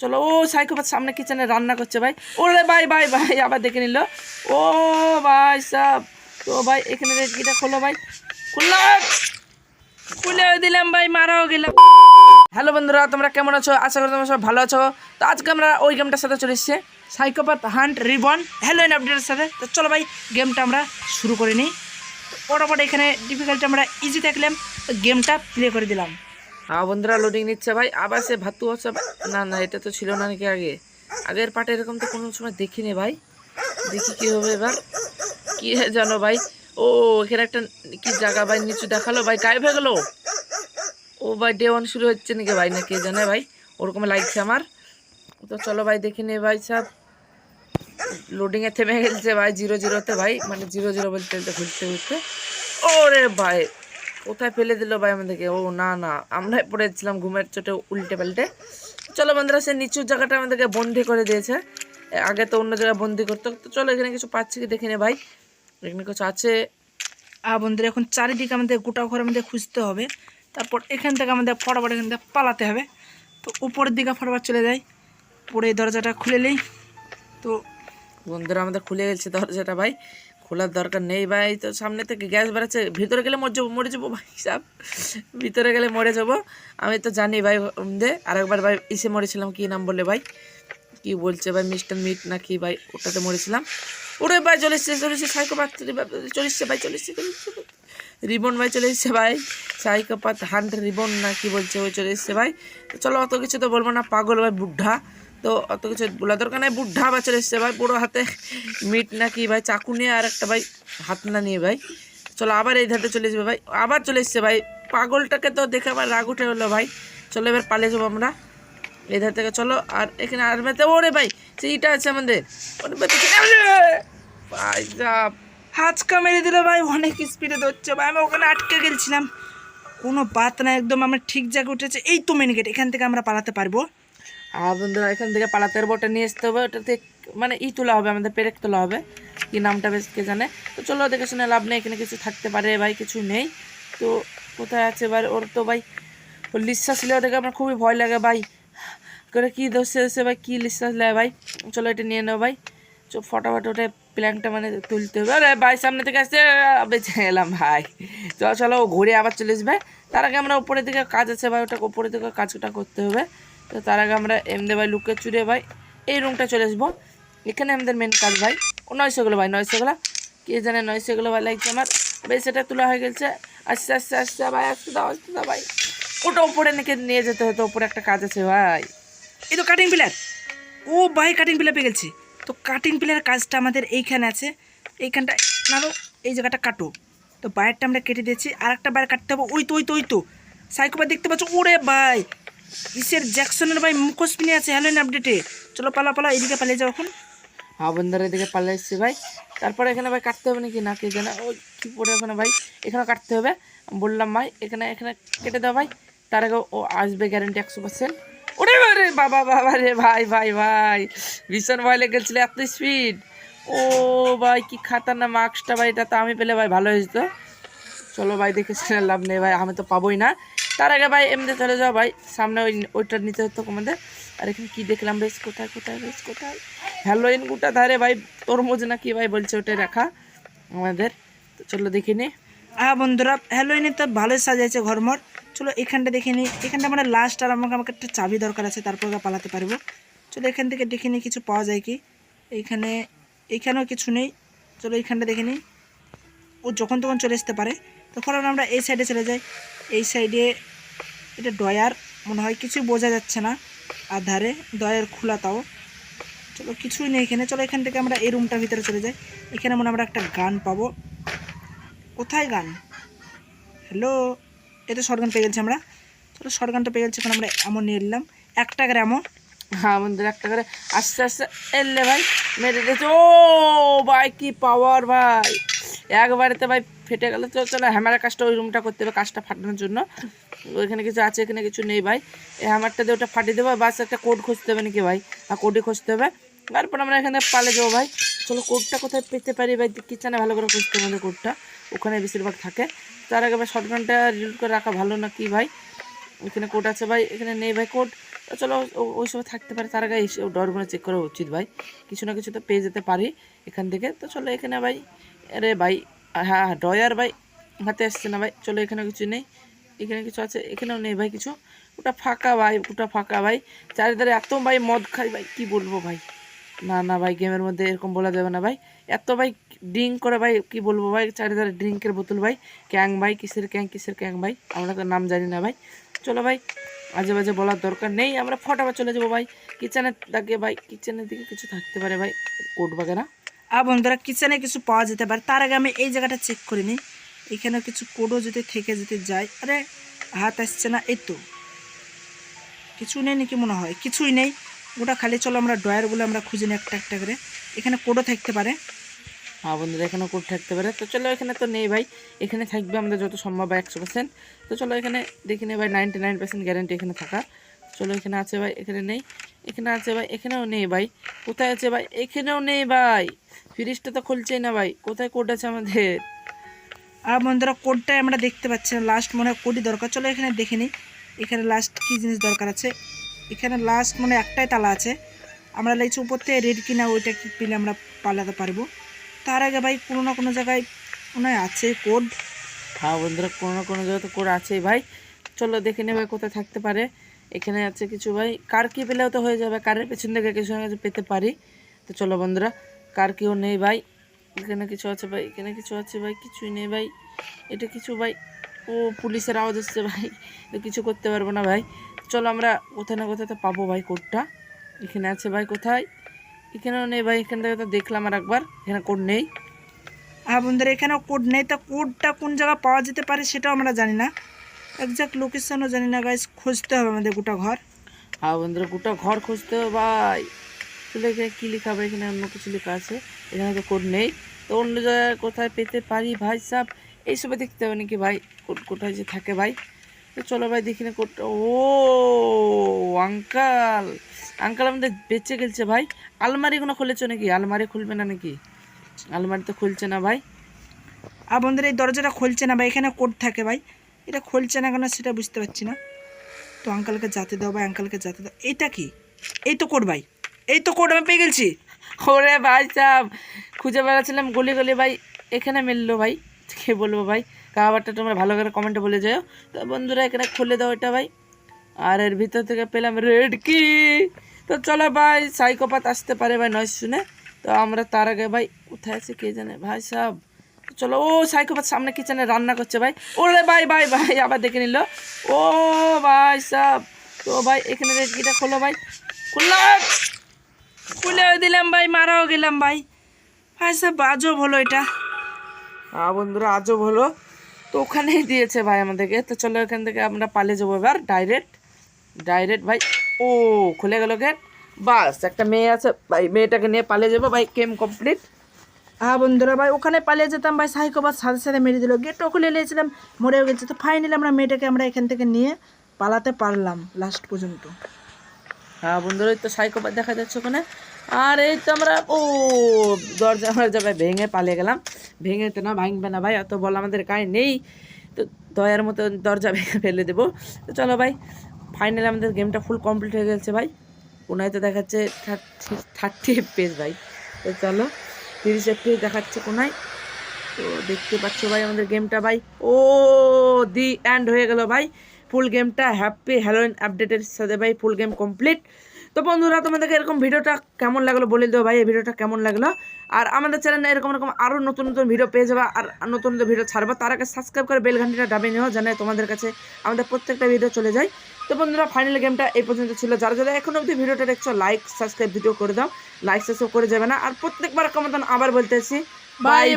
চলো, ও সাইকোপাত সামনে কিচেনে রান্না করছে ভাই। ওরে ভাই ভাই ভাই, আবার দেখে নিল। ও ভাই, সব। তো ভাই, এখানে রেডকিটা খোলো ভাই। খুললাম খুলে দিলাম ভাই, মারাও গেলাম। হ্যালো বন্ধুরা, তোমরা কেমন আছো? আশা করি তোমরা সব ভালো আছো। তো আজকে আমরা ওই গেমটার সাথে চলে এসেছি psychopath hunt ribbon Halloween আপডেটের সাথে। তো চলো ভাই, গেমটা আমরা শুরু করে নিই। ফটাফট এখানে ডিফিকাল্টি আমরা ইজি তো গেমটা প্লে করে দিলাম। হ্যাঁ বন্ধুরা লোডিং নিচ্ছে ভাই, আবার সে ভাতু হচ্ছে, না না, এটা তো ছিল না নাকি আগে। আগের পাটে এরকম তো কোনো সময় দেখিনি ভাই। দেখি কি হবে এবার। কি জানো ভাই, ও, এখানে একটা কি জায়গা ভাই নিচু দেখাল ভাই, গায়েব হয়ে গেলো। ও ভাই ডে ওয়ান শুরু হচ্ছে নাকি ভাই, না কে জানে ভাই, ওরকম লাগছে আমার। তো চলো ভাই, দেখি নে ভাই সব। লোডিংয়ে থেমে গেছে ভাই জিরো জিরোতে ভাই মানে জিরো জিরো বলতে বলতে ঘুরতে ঘুরতে ওরে ভাই কোথায় ফেলে দিল ভাই আমাদেরকে? ও, না না। আমরা পড়েছিলাম ঘুমের চোটে উল্টে পাল্টে। চলো বন্ধুরা, সে নিচুর জায়গাটা আমাদেরকে বন্দি করে দিয়েছে। আগে তো অন্য জায়গায় বন্দি করতো তো চলো এখানে কিছু পাচ্ছি কি দেখে নে ভাই। এখানে কিছু আছে। আর বন্ধুরা, এখন চারিদিকে আমাদের গোটা ঘরের মধ্যে খুঁজতে হবে। তারপর এখান থেকে আমাদের ফটাফট এখান থেকে পালাতে হবে। তো উপরের দিকে ফটাফট চলে যাই। পরে দরজাটা খুলে নিই। তো বন্ধুরা, আমাদের খুলে গেছে দরজাটা ভাই। খোলার দরকার নেই ভাই। তো সামনে থেকে গ্যাস বেড়াচ্ছে। ভিতরে গেলে মরে যাব মরে যাব ভাই সাহেব ভিতরে গেলে মরে যাব। আমি তো জানি ভাই দে। আরেকবার ভাই ইসে মরেছিলাম কি নাম বলে ভাই? কি বলছে ভাই, মিস্টার মিট না কি ভাই? ওটাতে মরেছিলাম। ওরে ভাই, চলে এসছে চলে এসছে সাইকোপাত চলে এসছে ভাই, চলে এসছে চলে এসছে রিবন ভাই, চলে এসছে ভাই। সাইকোপাত হান্ট রিবন না কি বলছে ওই চলে এসছে ভাই। চলো অত কিছু তো বলব না, পাগল ভাই বুদ্ধা তো অত কিছু বলা দরকার নাই। বুদ্ধা বা চলে এসছে ভাই, পুরো হাতে মিট না কি ভাই, চাকু নিয়ে আর একটা ভাই হাত না নিয়ে ভাই। চলো আবার এই ধারতে চলে আসবে ভাই, আবার চলে এসছে ভাই। পাগলটাকে তো দেখে আবার রাগ উঠে হলো ভাই। চলো এবার পালিয়ে যাব আমরা। এই ধার থেকে চলো, আর এখানে আর মেতে ওরে ভাই, সেইটা আছে আমাদের। ভাই হাঁচকা মেরে দিল ভাই, অনেক স্পিডে ধরছে ভাই। আমি ওখানে আটকে গেছিলাম কোনো বাত না একদম আমরা ঠিক জায়গায় উঠেছে। এই তো মেন গেট এখান থেকে আমরা পালাতে পারব। আর বন্ধুরা, এখান থেকে পালাতের ওটা নিয়ে আসতে হবে। ওটাতে মানে ই তোলা হবে, আমাদের পেরেক তোলা হবে। কি নামটা বেশ কে জানে। তো চলো দেখে শুনে লাভ নেই, এখানে কিছু থাকতে পারে ভাই, কিছু নেই। তো কোথায় আছে এবার? ওর তো ভাই, ওর লিশ্বাস ছিল দেখে আমার খুবই ভয় লাগে ভাই। করে কী দোষে এসে ভাই, কী লিশ্বাস লাগে ভাই? চলো এটা নিয়ে নেও ভাই। চো, ফটাফট ওটা প্ল্যানটা মানে তুলতে হবে। আরে ভাই, সামনে থেকে আসছে, বেঁচে গেলাম ভাই। চলো চলো ঘুরে আবার চলে আসবে। তার আগে আমরা উপরের দিকে কাজ আছে ভাই ওটা উপরের দিকে কাজটা করতে হবে। তো তার আগে আমরা এমনি ভাই, লুকে চুরে ভাই, এই রুমটা চলে আসব। এখানে আমাদের মেন কাজ ভাই, ও নয়শোগুলো ভাই নয়শোগুলো কে জানে নয়শোগুলো ভাই, লাগছে আমার। বেশ সেটা তোলা হয়ে গেছে। আস্তে আস্তে আস্তে ভাই আসতে দাও আসতে দাও, ভাই। ওটা উপরে নাকি নিয়ে যেতে হতো, উপরে একটা কাজ আছে ভাই। এই তো কাটিং পিলার ও ভাই কাটিং পিলার পেয়ে গেছি। তো কাটিং পিলার কাজটা আমাদের এইখানে আছে। এইখানটা নাও এই জায়গাটা কাটো। তো বাইরটা আমরা কেটে দিয়েছি। আর একটা বাইর কাটতে হবে। ওই তো ওই তো ওই তো। সাইকোপার দেখতে পাচ্ছ? ওরে ভাই! ইসের জ্যাকসনের ভাই মুখোশ পিনে আছে? হ্যালো আপডেটে চলো, পালা পালা, এদিকে পালিয়ে যাও এখন। হ্যাঁ বন্ধুরা, এদিকে পালিয়ে এসছি ভাই। তারপরে এখানে ভাই কাটতে হবে নাকি? না, কে জানে। ওই কী পড়ে ওখানে ভাই? এখানে কাটতে হবে। বললাম, ভাই, এখানে এখানে কেটে দাও ভাই। তার আগে ও আসবে গ্যারেন্টি একশো পার্সেন্ট ওরে রে বাবা বাবা রে, ভাই ভাই ভাই। ভীষণ ভয় লেগেছিল, এত স্পিড ও, ভাই, কি খাতারনাক মার্কসটা ভাই, এটা তো আমি পেলে ভাই ভালো হয়েছিল চলো ভাই, দেখে লাভ নেই ভাই, আমি তো পাবোই না। তার আগে ভাই এমনি চলে যাও ভাই। সামনে ওই ওইটা নিতে হতো আমাদের আর এখানে কি দেখলাম বেশ কোথায় কোথায় বেশ কোথায়? হ্যালোইন গুটা ধারে ভাই, তরমুজ না কি ভাই বলছে ওটাই রাখা আমাদের। তো চলো দেখে নি। হ্যাঁ বন্ধুরা, হ্যালোইনে তো ভালোই সাজাইছে ঘরমর চলো এখানটা দেখে নিই এখানটা মানে লাস্ট আর আমাকে আমাকে একটা চাবি দরকার আছে, তারপর পালাতে পারব। চলো এখান থেকে দেখে নিই কিছু পাওয়া যায় কি। এইখানে এইখানেও কিছু নেই। চলো এইখানটা দেখে নিই ও যখন তখন চলে আসতে পারে। তখন আমরা এই সাইডে চলে যাই। এই সাইডে এটা ডয়ার মনে হয় কিছুই বোঝা যাচ্ছে না আর ধারে ডয়ার খোলা তাও। চলো, কিছুই নেই এখানে। চলো, এখান থেকে আমরা এই রুমটার ভিতরে চলে যাই। এখানে মনে আমরা একটা গান পাবো। কোথায় গান? হ্যালো এটা শর্ট গান পেয়ে গেছি আমরা। চলো শর্ট গানটা পেয়ে গেছি, এখন আমরা এমন নিয়ে নিলাম। একটা করে এমন হ্যাঁ একটা করে। আস্তে আস্তে। এলে ভাই, মেরে দিয়েছে। ও, ভাই, কি পাওয়ার ভাই। একবারেতে ভাই ফেটে গেলে। তো চলো হ্যামারের কাজটা ওই রুমটা করতে হবে, কাজটা ফাটানোর জন্য। ওইখানে কিছু আছে, এখানে কিছু নেই ভাই। এই হ্যামারটা দিয়ে ওটা ফাটিয়ে দেবো বাস একটা কোড খুঁজতে হবে নাকি ভাই? আর কোডে খুঁজতে হবে। তারপর আমরা এখানে পালে যাব ভাই। চলো কোডটা কোথায় পেতে পারি ভাই? কিচেনে ভালো করে খুঁজতে হবে কোডটা ওখানে বেশিরভাগ থাকে। তার আগে ভাই শর্টগানটা রিলোড করে রাখা ভালো না কি ভাই? এখানে কোড আছে ভাই, এখানে নেই ভাই তো চলো ওই সময় থাকতে পারে, তার আগে এসে ডরগুলো চেক করা উচিত ভাই। কিছু না কিছু তো পেয়ে যেতে পারি এখান থেকে। তো চলো, এখানে ভাই, আরে ভাই হ্যাঁ হ্যাঁ ডয়ার ভাই, হাতে আসছে না ভাই। চলো এখানে কিছু নেই। এখানে কিছু আছে, এখানেও নেই ভাই কিছু। ওটা ফাঁকা ভাই, ওটা ফাঁকা ভাই। চারিধারে এত ভাই মদ খাই ভাই, কি বলব ভাই? না না ভাই, গেমের মধ্যে এরকম বলা যাবে না ভাই। এত ভাই ড্রিঙ্ক করে ভাই, কি বলব ভাই? চারিধারে ড্রিঙ্কের বোতল ভাই। ক্যাং ভাই, কিসের ক্যাং কিসের ক্যাং ভাই? আমরা তো নাম জানি না ভাই। চলো ভাই, আজে বাজে বলার দরকার নেই। আমরা ফটাফট চলে যাব ভাই। কিচেনের দিকে ভাই, কিচেনের দিকে কিছু থাকতে পারে ভাই, কোট বাগেরা আর বন্ধুরা, কিচেনে কিছু পাওয়া যেতে পারে। তার আগে আমি এই জায়গাটা চেক করে নিই। এখানে কিছু কোডও যদি থেকে যেতে যায়, আরে হাত আসছে না, এই তো। কিছু নেই নাকি মনে হয়? কিছুই নেই। ওটা খালি চলো আমরা ডয়ারগুলো আমরা খুঁজে নিই একটা একটা করে। এখানে কোডও থাকতে পারে। হ্যাঁ বন্ধুরা, এখানেও কোড থাকতে পারে। তো চলো এখানে তো নেই ভাই। এখানে থাকবে আমাদের যত সম্ভব একশো পার্সেন্ট তো চলো এখানে দেখি নেই ভাই নাইনটি নাইন পার্সেন্ট গ্যারান্টি এখানে থাকা। চলো এখানে আছে ভাই, এখানে নেই। এখানে আছে ভাই এখানেও নেই ভাই। কোথায় আছে ভাই? এখানেও নেই ভাই। ফ্রিজটা তো খুলছেই না ভাই। কোথায় কোড আছে আমাদের? আর বন্ধুরা কোডটাই আমরা দেখতে পাচ্ছি না। লাস্ট মনে হয় কোডই দরকার। চলো এখানে দেখে নিই। এখানে লাস্ট কী জিনিস দরকার আছে? এখানে লাস্ট মানে একটাই তালা আছে। আমরা লাগছে উপর থেকে রেড কিনা ওইটা কি পেলে আমরা পালাতে পারব। তার আগে ভাই কোনো না কোনো জায়গায় মনে হয় আছে কোড হ্যাঁ বন্ধুরা কোনো না কোনো জায়গায় তো কোড আছেই ভাই। চলো দেখে নেবে কোথায় থাকতে পারে। এখানে আছে কিছু ভাই, কার কি পেলেও তো হয়ে যাবে, কারের পেছন থেকে কিছু না কিছু পেতে পারি। তো চলো বন্ধুরা, কার কেউ নেই ভাই, এখানে কিছু আছে ভাই, এখানে কিছু আছে ভাই, কিছুই নেই ভাই, এটা কিছু ভাই, ও পুলিশের আওয়াজ আসছে ভাই কিছু করতে পারব না ভাই। চলো আমরা কোথায় না কোথায় তো পাবো ভাই কোডটা এখানে আছে ভাই কোথায়? এখানেও নেই ভাই, এখান থেকে তো দেখলাম আর একবার, এখানে কোড নেই। আর বন্ধুরা, এখানেও কোড নেই, তা কোডটা কোন জায়গায় পাওয়া যেতে পারে সেটাও আমরা জানি না। একজাক্ট লোকেশনও জানি না গাইজ খুঁজতে হবে আমাদের গোটা ঘর। হ্যাঁ বন্ধুরা গোটা ঘর খুঁজতে হবে ভাই। তাহলে এখানে কী লেখা হবে এখানে অন্য কিছু লেখা আছে। এখানে তো কোড নেই। তো অন্য জায়গায় কোথায় পেতে পারি ভাই সাহ এইসবে দেখতে হবে নাকি ভাই? কোথায় যে থাকে ভাই? তো চলো ভাই দেখি না কোডটা ও আঙ্কাল আঙ্কাল আমাদের বেঁচে গেছে ভাই। আলমারিগুলো খুলেছো নাকি? আলমারি খুলবে না নাকি? আলমারি তো খুলছে না ভাই। আর বন্ধুরা এই দরজাটা খুলছে না ভাই। এখানে কোড থাকে ভাই। এটা খুলছে না কেন সেটা বুঝতে পারছি না। তো আঙ্কালকে যাতে দাও ভাই আঙ্কালকে যাতে দাও। এটা কি? এই তো কোড ভাই। এই তো কোড আমি পেয়ে গেছি। ওরে ভাই সাহ খুঁজে বেড়াচ্ছিলাম গলি গলি ভাই। এখানে মিললো ভাই। কে বলব ভাই? খাবারটা তোমরা ভালো করে কমেন্টে বলে যাও। তো বন্ধুরা, এখানে খুলে দাও এটা ভাই। আর এর ভিতর থেকে পেলাম রেড কি তো চলো ভাই সাইকোপাত আসতে পারে ভাই নয় শুনে। তো আমরা তার আগে ভাই, কোথায় আছে কে জানে? ভাই সাহ চলো, ও সাইকোপাত সামনে কিচেনে রান্না করছে ভাই। ওরে ভাই ভাই ভাই, আবার দেখে নিল। ও ভাই সাহ তো ভাই, এখানে রেড কিটা খোলো ভাই। খুললাম খুলে দিলাম ভাই, মারাও গেলাম ভাই। ভাই, সব বাজব হলো এটা। বন্ধুরা, আজব হলো। তো ওখানেই দিয়েছে ভাই আমাদেরকে। তো চলো, এখান থেকে আমরা পালিয়ে যাব এবার ডাইরেক্ট ডাইরেক্ট ভাই। ও, খুলে গেল গেট বাস, একটা মেয়ে আছে। ভাই, মেয়েটাকে নিয়ে পালিয়ে যাব ভাই গেম কমপ্লিট হ্যাঁ বন্ধুরা, ভাই, ওখানে পালিয়ে যেতাম, ভাই সাইকোবার সাথে সাথে মেরে দিল। গেটও খুলে নিয়েছিলাম, মরেও গেছে। তো ফাইনালি আমরা মেয়েটাকে আমরা এখান থেকে নিয়ে পালাতে পারলাম লাস্ট পর্যন্ত। হ্যাঁ বন্ধুরা ওই তো সাইকোপাত দেখা যাচ্ছে ওখানে। আর এই তো আমরা, ও, দরজা দরজা ভাই ভেঙে পালিয়ে গেলাম। ভেঙে তো না, ভাঙবে না, ভাই অত বল আমাদের গায়ে নেই। তো দয়ার মতো দরজা ভেঙে ফেলে দেবো। তো চলো, ভাই ফাইনালি আমাদের গেমটা ফুল কমপ্লিট হয়ে গেছে, ভাই। কোনায় তো দেখাচ্ছে থার্টি থার্টি পেজ ভাই। তো চলো। তিরিশ পেজ দেখাচ্ছে কোনায়। তো দেখতে পাচ্ছ ভাই আমাদের গেমটা ভাই। ও দি অ্যান্ড হয়ে গেল ভাই। ফুল গেমটা হ্যাপি হ্যালোইন আপডেটের সাথে ভাই ফুল গেম কমপ্লিট তো বন্ধুরা, তোমাদেরকে এরকম ভিডিওটা কেমন লাগল বলে দেবো ভাই, এই ভিডিওটা কেমন লাগল? আর আমাদের চ্যানেলে এরকম এরকম আরও নতুন নতুন ভিডিও পেয়ে যাবে, আর নতুন নতুন ভিডিও ছাড়বো। তার আগে সাবস্ক্রাইব করে বেল ঘন্টিটা দাবি নিও জানে তোমাদের কাছে আমাদের প্রত্যেকটা ভিডিও চলে যায়। তো বন্ধুরা ফাইনাল গেমটা এই পর্যন্ত ছিল। যারা যারা এখন অবধি ভিডিওটা দেখছ লাইক সাবস্ক্রাইব ভিডিও করে দাও। লাইক সাবস্ক্রাইব করে যাবে না। আর প্রত্যেকবার মতন আবার বলতেছি বাই বাই